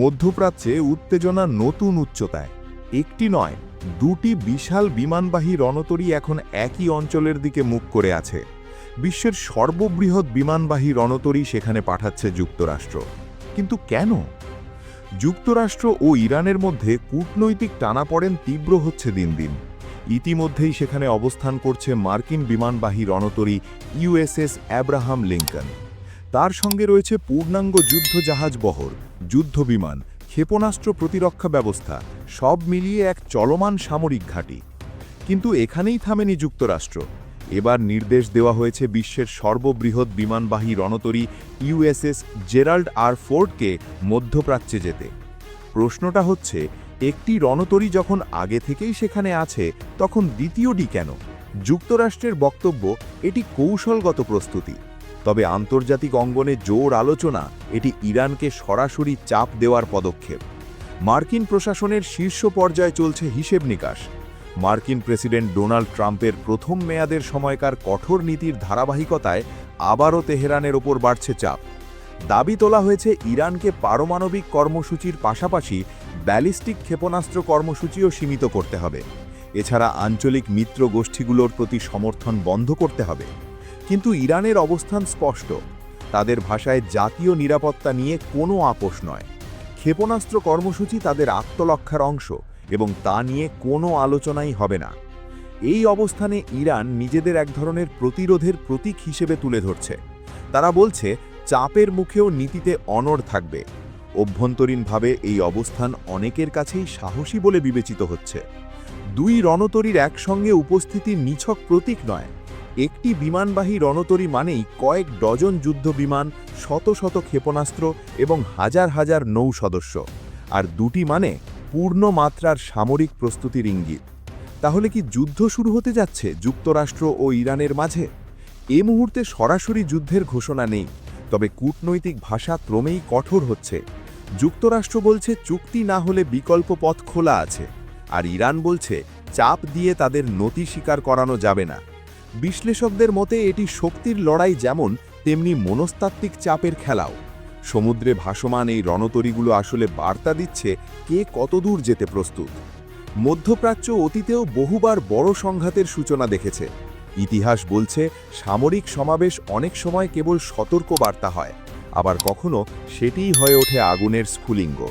মধ্যপ্রাচ্যে উত্তেজনা নতুন উচ্চতায়। একটি নয়, দুটি বিশাল বিমানবাহী রণতরী এখন একই অঞ্চলের দিকে মুখ করে আছে। বিশ্বের সর্ববৃহৎ বিমানবাহী রণতরী সেখানে পাঠাচ্ছে যুক্তরাষ্ট্র। কিন্তু কেন? যুক্তরাষ্ট্র ও ইরানের মধ্যে কূটনৈতিক টানাপড়েন তীব্র হচ্ছে দিন দিন। ইতিমধ্যেই সেখানে অবস্থান করছে মার্কিন বিমানবাহী রণতরী ইউএসএস অ্যাব্রাহাম লিঙ্কন। তার সঙ্গে রয়েছে পূর্ণাঙ্গ যুদ্ধ জাহাজ বহর যুদ্ধ বিমান ক্ষেপণাস্ত্র প্রতিরক্ষা ব্যবস্থা, সব মিলিয়ে এক চলমান সামরিক ঘাঁটি। কিন্তু এখানেই থামেনি যুক্তরাষ্ট্র। এবার নির্দেশ দেওয়া হয়েছে বিশ্বের সর্ববৃহৎ বিমানবাহী রণতরী ইউএসএস জেরাল্ড আর ফোর্ডকে মধ্যপ্রাচ্যে যেতে। প্রশ্নটা হচ্ছে, একটি রণতরী যখন আগে থেকেই সেখানে আছে, তখন দ্বিতীয়টি কেন? যুক্তরাষ্ট্রের বক্তব্য, এটি কৌশলগত প্রস্তুতি। তবে আন্তর্জাতিক অঙ্গনে জোর আলোচনা, এটি ইরানকে সরাসরি চাপ দেওয়ার পদক্ষেপ। মার্কিন প্রশাসনের শীর্ষ পর্যায়ে চলছে হিসেব নিকাশ। মার্কিন প্রেসিডেন্ট ডোনাল্ড ট্রাম্পের প্রথম মেয়াদের সময়কার কঠোর নীতির ধারাবাহিকতায় আবারও তেহরানের ওপর বাড়ছে চাপ। দাবি তোলা হয়েছে, ইরানকে পারমাণবিক কর্মসূচির পাশাপাশি ব্যালিস্টিক ক্ষেপণাস্ত্র কর্মসূচিও সীমিত করতে হবে। এছাড়া আঞ্চলিক মিত্র গোষ্ঠীগুলোর প্রতি সমর্থন বন্ধ করতে হবে। কিন্তু ইরানের অবস্থান স্পষ্ট। তাদের ভাষায় জাতীয় নিরাপত্তা নিয়ে কোনো আপোষ নয়। ক্ষেপণাস্ত্র কর্মসূচি তাদের আত্মরক্ষার অংশ এবং তা নিয়ে কোনো আলোচনাই হবে না। এই অবস্থানে ইরান নিজেদের এক ধরনের প্রতিরোধের প্রতীক হিসেবে তুলে ধরছে। তারা বলছে, চাপের মুখেও নীতিতে অনড় থাকবে। অভ্যন্তরীণভাবে এই অবস্থান অনেকের কাছেই সাহসী বলে বিবেচিত হচ্ছে। দুই রণতরীর একসঙ্গে উপস্থিতির নিছক প্রতীক নয়। একটি বিমানবাহী রণতরী মানেই কয়েক ডজন যুদ্ধ বিমান, শত শত ক্ষেপণাস্ত্র এবং হাজার হাজার নৌ সদস্য। আর দুটি মানে পূর্ণ মাত্রার সামরিক প্রস্তুতির ইঙ্গিত। তাহলে কি যুদ্ধ শুরু হতে যাচ্ছে যুক্তরাষ্ট্র ও ইরানের মাঝে? এ মুহূর্তে সরাসরি যুদ্ধের ঘোষণা নেই, তবে কূটনৈতিক ভাষা ক্রমেই কঠোর হচ্ছে। যুক্তরাষ্ট্র বলছে চুক্তি না হলে বিকল্প পথ খোলা আছে, আর ইরান বলছে চাপ দিয়ে তাদের নতি স্বীকার করানো যাবে না। বিশ্লেষকদের মতে, এটি শক্তির লড়াই যেমন, তেমনি মনস্তাত্ত্বিক চাপের খেলাও। সমুদ্রে ভাসমান এই রণতরীগুলো আসলে বার্তা দিচ্ছে কে কতদূর যেতে প্রস্তুত। মধ্যপ্রাচ্য অতীতেও বহুবার বড় সংঘাতের সূচনা দেখেছে। ইতিহাস বলছে, সামরিক সমাবেশ অনেক সময় কেবল সতর্ক বার্তা হয়, আবার কখনো সেটিই হয়ে ওঠে আগুনের স্ফুলিঙ্গ।